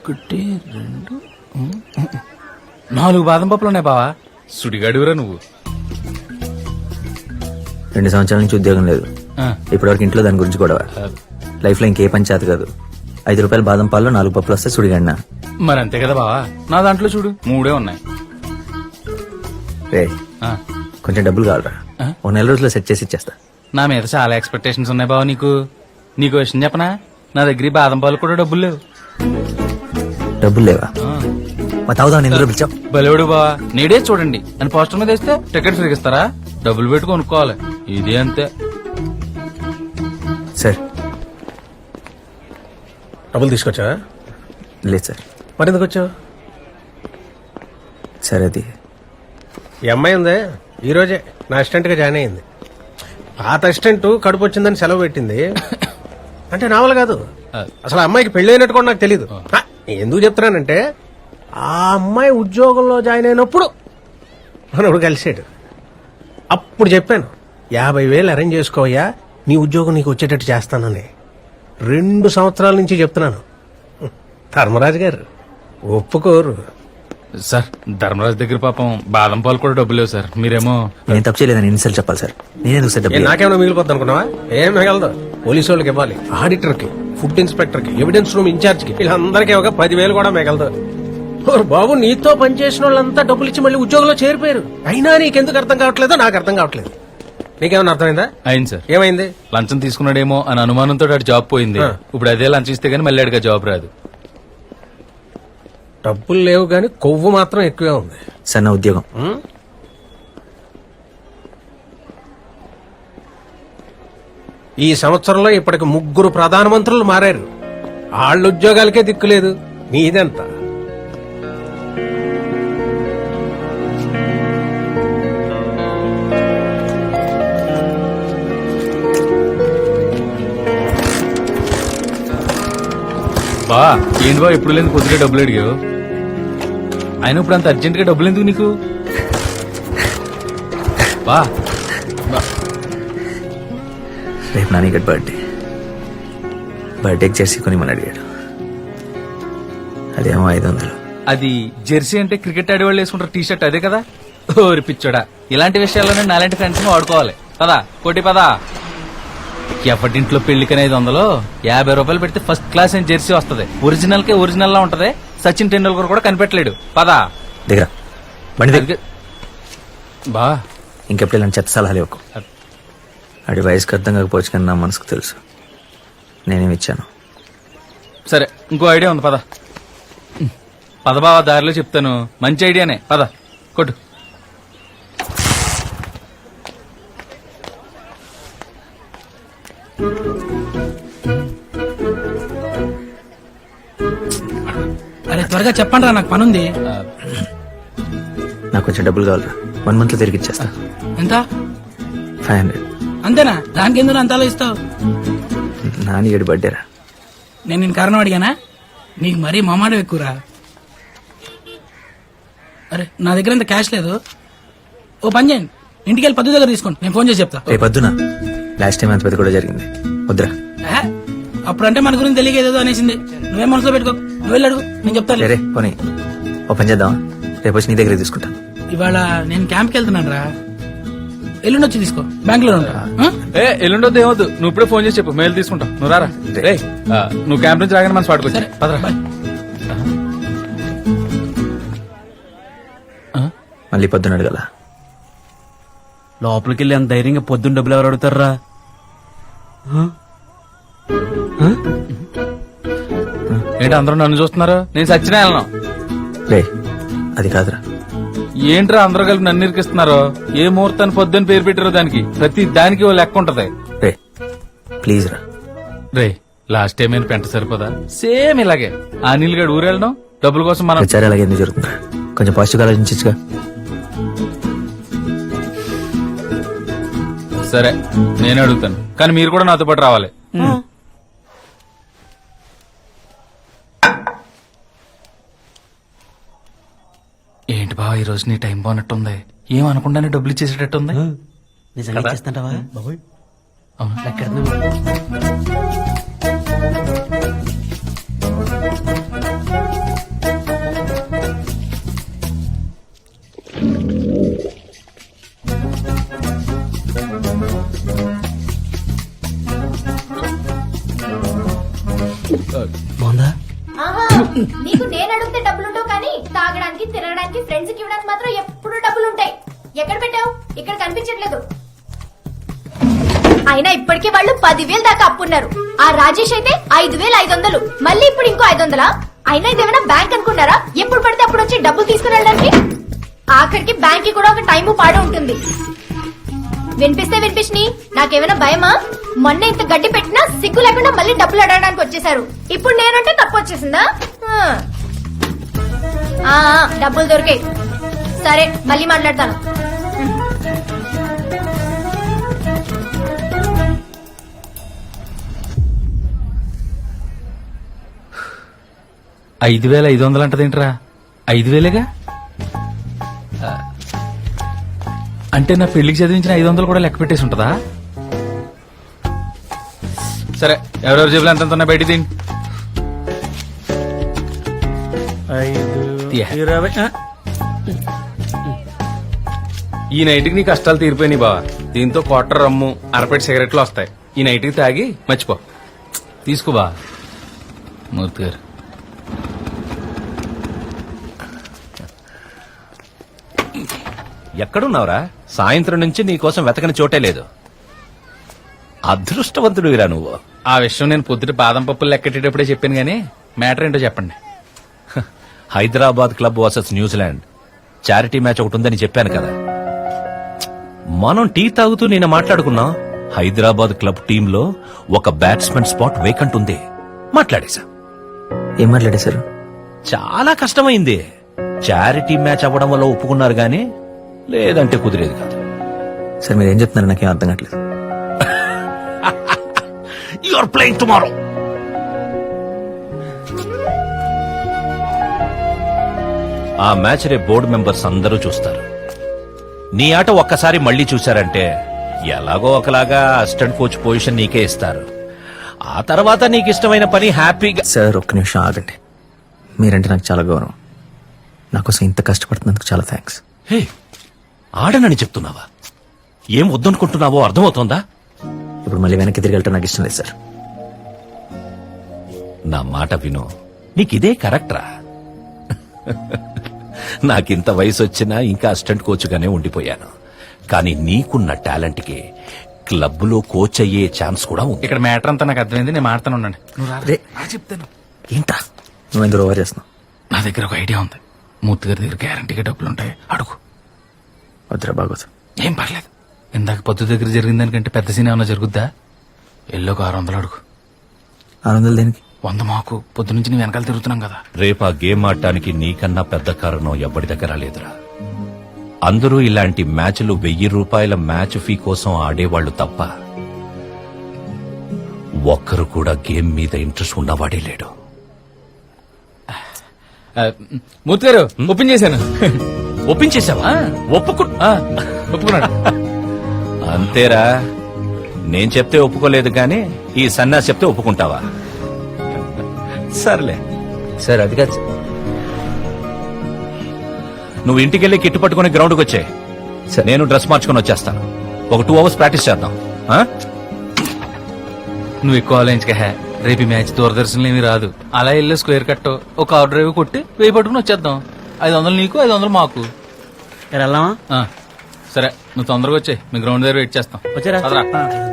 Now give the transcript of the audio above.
ఒకటి రెండు నాలుగు బాదం పప్పులు ఉన్నాయి బావా. సుడిగాడివరా నువ్వు. రెండు సంవత్సరాల నుంచి ఉద్యోగం లేదు. ఇప్పటివరకు ఇంట్లో దాని గురించి గొడవ. లైఫ్లో ఇంకే పని చేత కాదు. ఐదు రూపాయల బాదం పాల్లో నాలుగు పప్పులు వస్తే సుడిగండి మరి అంతే కదా బావా. నా దాంట్లో చూడు మూడే ఉన్నాయి. రే కొంచెం డబ్బులు కావాలరా? ఓ నెల రోజుల్లో సెట్ చేసి ఇచ్చేస్తా. నా మీద చాలా ఎక్స్పెక్టేషన్స్ ఉన్నాయి బావ నీకు. నీకు విషయం చెప్పనా? నా దగ్గర బాదం పాలు కూడా డబ్బులు లేవు. డబ్బులు లేవా? మా తాగుదాం ఎందులో బలేవుడు బావా నేడే చూడండి. అని పోస్టర్ మీద వేస్తే టికెట్ ఫ్రీగా ఇస్తారా డబ్బులు పెట్టి కొనుక్కోవాలి. ఇది అంతే. సార్. డబ్బులు తీసుకొచ్చా లేదు సార్. మరి ఎందుకు వచ్చావు? సరే అది ఈ అమ్మాయి ఉందే. ఈ రోజే నా అసిస్టెంట్గా జాయిన్ అయింది పాత అసిస్టెంట్ కడుపు వచ్చిందని సెలవు పెట్టింది. అంటే నావల్ కాదు. అసలు ఆ అమ్మాయికి పెళ్ళి అయినట్టు కూడా నాకు తెలియదు ఎందుకు చెప్తున్నానంటే ఆ అమ్మాయి ఉద్యోగంలో జాయిన్ అయినప్పుడు మనోడు కలిసాడు. అప్పుడు చెప్పాను యాభై వేలు అరేంజ్ చేసుకోవయ్యా నీ ఉద్యోగం నీకు వచ్చేటట్టు చేస్తానని. రెండు సంవత్సరాల నుంచి చెప్తున్నాను. ధర్మరాజు గారు ఒప్పుకోరు. సార్ ధర్మరాజు దగ్గర పాపం బాదం పాలు కూడా డబ్బులు లేవు సార్. మీరేమో నేను తప్పు చేయలేదని ఎన్నిసార్లు చెప్పాలి సార్? నేనేందుకు సార్ నాకేమైనా మిగిలిపోద్ది అనుకున్నావా? ఏం మిగలదు. పోలీసు వాళ్ళకి ఇవ్వాలి. ఆడిటర్కి ఫుడ్ ఇన్స్పెక్టర్కి ఎవిడెన్స్ రూమ్ ఇన్ఛార్జ్కి వీళ్ళందరికీ ఒక పదివేలు కూడా మిగలదు. బాబు నీతో పనిచేసిన వాళ్ళంతా డబ్బులు ఇచ్చి మళ్ళీ ఉద్యోగంలో చేరిపోయారు. అయినా నీకెందుకు అర్థం కావట్లేదో నాకు అర్థం కావట్లేదు. నీకేమైనా అర్థమైందా? అయింది సార్. ఏమైంది? లంచం తీసుకున్నాడేమో అని అనుమానంతో ఆడు జాబ్ పోయింది. ఇప్పుడు అదే లంచం ఇస్తే గానీ మళ్ళీ ఆ జాబ్ రాదు. డబ్బులు లేవు కానీ కొవ్వు మాత్రం ఎక్కువే ఉంది. సార్ నా ఉద్యోగం. ఈ సంవత్సరంలో ఇప్పటికి ముగ్గురు ప్రధానమంత్రులు మారారు. వాళ్ళ ఉద్యోగాలకే దిక్కులేదు. నీదెంత బా ఏంటి బా ఎప్పుడు లేదు కొద్దిగా డబ్బులు అడిగావు? ఆయన ఇప్పుడు అంత అర్జెంటుగా డబ్బులు ఎందుకు నీకు? బా, రేపు నానిగడ్ బర్త్డే బర్త్డేకి జెర్సీ కొని మన అడిగాడు. అదేమో ఐదు వందలు. అది జెర్సీ అంటే క్రికెట్ ఆడేవాళ్ళు వేసుకుంటారు టీ షర్ట్ అదే కదా? ఓరి పిచ్చోడా. ఇలాంటి విషయాల్లోనే నాలాంటి ఫ్రెండ్స్ వాడుకోవాలి. పదా కోటి పదా. ఎవరింట్లో పెళ్ళికని ఐదు వందలు? యాభై రూపాయలు పెడితే ఫస్ట్ క్లాస్ అని జెర్సీ వస్తది. ఒరిజినల్ కే ఒరిజినల్ లా ఉంటది. సచిన్ టెండూల్కర్ కూడా కనిపెట్టలేడు. పదా. దగ్గర బండి బా. ఇంకెప్పుడు ఇలాంటి చెత్త సలహాలు ఇవ్వకు. ఆడి వయసుకు అర్థం కాకపోవచ్చు కానీ నా మనసుకు తెలుసు. నేనేమి ఇచ్చాను? సరే ఇంకో ఐడియా ఉంది పద. పద బావా దారిలో చెప్తాను మంచి ఐడియానే పద కొట్టు. అరే త్వరగా చెప్పండి రా నాకు పనుంది. ఆ, నాకు కొంచెం డబ్బులు కావాలరా. వన్ మంత్లో తిరిగి ఇచ్చేస్తా. ఎంత? Five hundred. అంతేనా? దానికి ఎందుకు అంతలో ఇస్తావు నాని ఏడు బర్త్డేరా. నేను నేను కారణం అడిగానా? నీకు మరీ మమాడం ఎక్కువరా? అరే నా దగ్గర అంత క్యాష్ లేదు. ఓ పని చేయండి. ఇంటికి వెళ్ళి పద్దు దగ్గర తీసుకోండి. నేను ఫోన్ చేసి చెప్తా. రేపు వద్దున లాస్ట్ టైం అంత పెద్ద కూడా జరిగింది. వద్దురా. ఏ? అప్పుడంటే మన గురించి తెలియక ఏదో అనేసింది. నువ్వేం మనసులో పెట్టుకో. నువ్వు వెళ్ళి అడుగు. నేను చెప్తాను రే పోనీ. ఓ పని చేద్దాం రేపు వచ్చి నీ దగ్గర తీసుకుంటా. ఇవాళ నేను క్యాంప్కి వెళ్తున్నాను రా ఎల్లుండి వచ్చి తీసుకో. బ్యాంక్లో ఉంటా. ఆ? ఏ ఎల్లుండొద్దు ఏమొద్దు. నువ్వు ఇప్పుడే ఫోన్ చేసి చెప్పు. మేలు తీసుకుంటావు నువ్వు రారా? రే నువ్వు క్యాంప్ నుంచి రాగానే మన స్పాట్కి సరే వచ్చి పదరా. బాయ్. మళ్ళీ పొద్దున అడగల. లోపలికి వెళ్ళి అంత ధైర్యంగా పొద్దున్న డబ్బులు ఎవరు అడుగుతారా? ఏంటి అందరూ నన్ను చూస్తున్నారు? నేను సచ్చిన వెళ్ళను. రే అది కాదురా. ఏంట్రా అందరూ కలిపి నన్ను ఇరికిస్తున్నారు? ఏ ముహూర్తాన్ని పొద్దున్న పేరు పెట్టారో దానికి? ప్రతి దానికి ఓ లెక్క ఉంటది. రే ప్లీజ్ రా. రే లాస్ట్ టైం ఏమైనా పెంట సరిపోదా? సేమ్ ఇలాగే. ఆ నీళ్ళగడు ఊరెళ్ళడం డబ్బుల కోసం మనం ప్రచారం అలాగే ఎందుకు జరుగుతుందా కొంచెం పాజిటివ్ ఆలోచించగా సరే నేను అడుగుతాను. కానీ మీరు కూడా నాతో పాటు రావాలి. ఈ రోజు నీ టైం బాగున్నట్టుంది. ఏం అనుకుండానే డబ్బులు ఇచ్చేసేటట్టుంది? బాబోయ్. బాగుందా? తినడానికి తినడానికి ఫ్రెండ్స్కి ఇవ్వడానికి మాత్రం ఎప్పుడు డబ్బులు ఉంటాయి. ఎక్కడ పెట్టావు? ఇక్కడ కనిపించట్లేదు. అయినా ఇప్పటికే వాళ్ళు పదివేలు దాకా అప్పున్నారు ఆ రాజేష్ అయితే ఐదు వేలు ఐదు వందలు. మళ్ళీ ఇప్పుడు ఇంకో ఐదు వందలా? అయినా ఇదేమైనా బ్యాంక్ అనుకున్నారా? ఎప్పుడు పడితే అప్పుడు వచ్చి డబ్బులు తీసుకుని వెళ్ళడానికి? ఆఖరికి బ్యాంక్కి కూడా ఒక టైం పాడ ఉంటుంది. వినిపిస్తే వినిపించి నాకేమైనా భయమా? మొన్న ఇంత గడ్డి పెట్టినా సిగ్గు లేకుండా మళ్ళీ డబ్బులు అడగడానికి వచ్చేసారు ఇప్పుడు నేనంటే తప్పు వచ్చేసిందా? ఆ. డబ్బులు దొరికాయి సరే మళ్ళీ మాట్లాడతాను ఐదు వేల ఐదు వందలు అంటదేంట్రా ఐదు వేలేగా అంటే నా పెళ్ళికి చదివించిన ఐదు వందలు కూడా లెక్క పెట్టేసి ఉంటుందా సరే ఎవరెవరు జేబులు ఎంత ఉన్నాయి బయట దీన్ని. ఇరవై ఆ, ఈ నైట్కి నీ కష్టాలు తీరిపోయినాయి బావా. దీంతో క్వార్టర్ రమ్ము అరపెట్టి సిగరెట్లు వస్తాయి. ఈ నైట్కి తాగి మర్చిపో. తీసుకో బా మూర్తి గారు. ఎక్కడున్నావురా? సాయంత్రం నుంచి నీకోసం వెతకని చోటే లేదు. అదృష్టవంతుడివిరా నువ్వు. ఆ విషయం నేను పొద్దుట బాదం పప్పులు లెక్కెట్టేటప్పుడే చెప్పాను గానీ మ్యాటర్ ఏంటో చెప్పండి. Hyderabad club versus New Zealand. Charity match ఒకటి ఉందని చెప్పాను కదా. మనం టీ తాగుతూ నేను మాట్లాడుకున్నాం హైదరాబాద్ క్లబ్ టీంలో ఒక బ్యాట్స్మెన్ స్పాట్ వేకంట్ ఉంది. మాట్లాడేశా. ఏం మాట్లాడేశారు చాలా కష్టమైంది. చారిటీ మ్యాచ్ అవ్వడం వల్ల ఒప్పుకున్నారు గానీ లేదంటే కుదిరేది కాదు. సార్ మీరు ఏం చెప్తున్నారు? నాకేం అర్థం కావట్లేదు. యు ఆర్ ప్లేయింగ్ టుమారో ఆ మ్యాచ్ రే బోర్డు మెంబర్స్ అందరూ చూస్తారు. నీ ఆట ఒక్కసారి మళ్ళీ చూశారంటే ఎలాగో ఒకలాగా అసిస్టెంట్ కోచ్ పొజిషన్ నీకే ఇస్తారు. ఆ తర్వాత నీకు ఇష్టమైన పని హ్యాపీగా సార్ ఒక్క నిమిషం ఆగండి. మీరంటే నాకు చాలా గౌరవం. నా కోసం ఇంత కష్టపడుతున్నందుకు చాలా థ్యాంక్స్ హే ఆడనని చెప్తున్నావా? ఏం వద్దనుకుంటున్నావో అర్థమవుతోందా? ఇప్పుడు మళ్ళీ వెనక్కి తిరిగి వెళ్ళటం నాకు ఇష్టం లేదు సార్. నా మాట విను. నీకిదే కరెక్ట్రా? నాకింత వయసు వచ్చినా ఇంకా అసిస్టెంట్ కోచ్గానే ఉండిపోయాను. కానీ నీకున్న టాలెంట్కి క్లబ్లో కోచ్ అయ్యే ఛాన్స్ కూడా ఉంది. ఇక్కడ మ్యాటర్ అంతా నాకు అర్థమైంది నేను మాడతాను ఉండండి. నువ్వు రా. రే. రా చెప్తాను. ఏంటా నువ్వు ఎందుకు ఓవర్ చేస్తున్నావు? నా దగ్గర ఒక ఐడియా ఉంది. మూర్తి గారి దగ్గర గ్యారంటీగా డబ్బులు ఉంటాయి అడుగు. వద్దురా బాగోదు. ఏం పర్లేదు. ఇందాక పొద్దు దగ్గర జరిగిన దానికంటే పెద్ద సీన్ ఏమైనా జరుగుద్దా? ఎల్లో ఒక ఆరు వందలు అడుగు. ఆరు వందలు దేనికి? వంద మాకు పొద్దు నుంచి నేను వెనకాల తిరుగుతున్నాం కదా. రేపు ఆ గేమ్ ఆడటానికి నీకన్నా పెద్ద కారణం ఎవ్వడి దగ్గర లేదురా. అందరూ ఇలాంటి మ్యాచ్లు వెయ్యి రూపాయల మ్యాచ్ ఫీ కోసం ఆడేవాళ్ళు తప్ప ఒక్కరు కూడా గేమ్ మీద ఇంట్రెస్ట్ ఉన్నవాడే లేడు. ఆ, మూర్తి గారు ఓపెన్ చేశాను. ఒప్పించేశావా ఒప్పుకు ఆ, ఒప్పుకున్నాడు అంతేరా. నేను చెప్తే ఒప్పుకోలేదు కానీ ఈ సన్నాసి చెప్తే ఒప్పుకుంటావా? సర్లే. సార్ అది కాదు. నువ్వు ఇంటికెళ్ళి కిట్టు పట్టుకుని గ్రౌండ్కి వచ్చే సరే. నేను డ్రెస్ మార్చుకొని వచ్చేస్తాను ఒక టూ అవర్స్ ప్రాక్టీస్ చేద్దాం. ఆ? నువ్వు ఎక్కువ ఆలోచించక హే. రేపు ఈ మ్యాచ్ దూరదర్శన్లో ఏమీ రాదు. అలా వెళ్ళి స్క్వేర్ కట్ ఒక ఆర్డర్ డ్రైవ్ కొట్టి వెయ్యి పట్టుకుని వచ్చేద్దాం. ఐదు వందలు నీకు ఐదు వందలు మాకు. ఇక్కడ వెళ్దామా? ఆ, సరే నువ్వు తొందరగా వచ్చే. మీ గ్రౌండ్ దగ్గర వెయిట్ చేస్తాం. వచ్చారా. పదరా.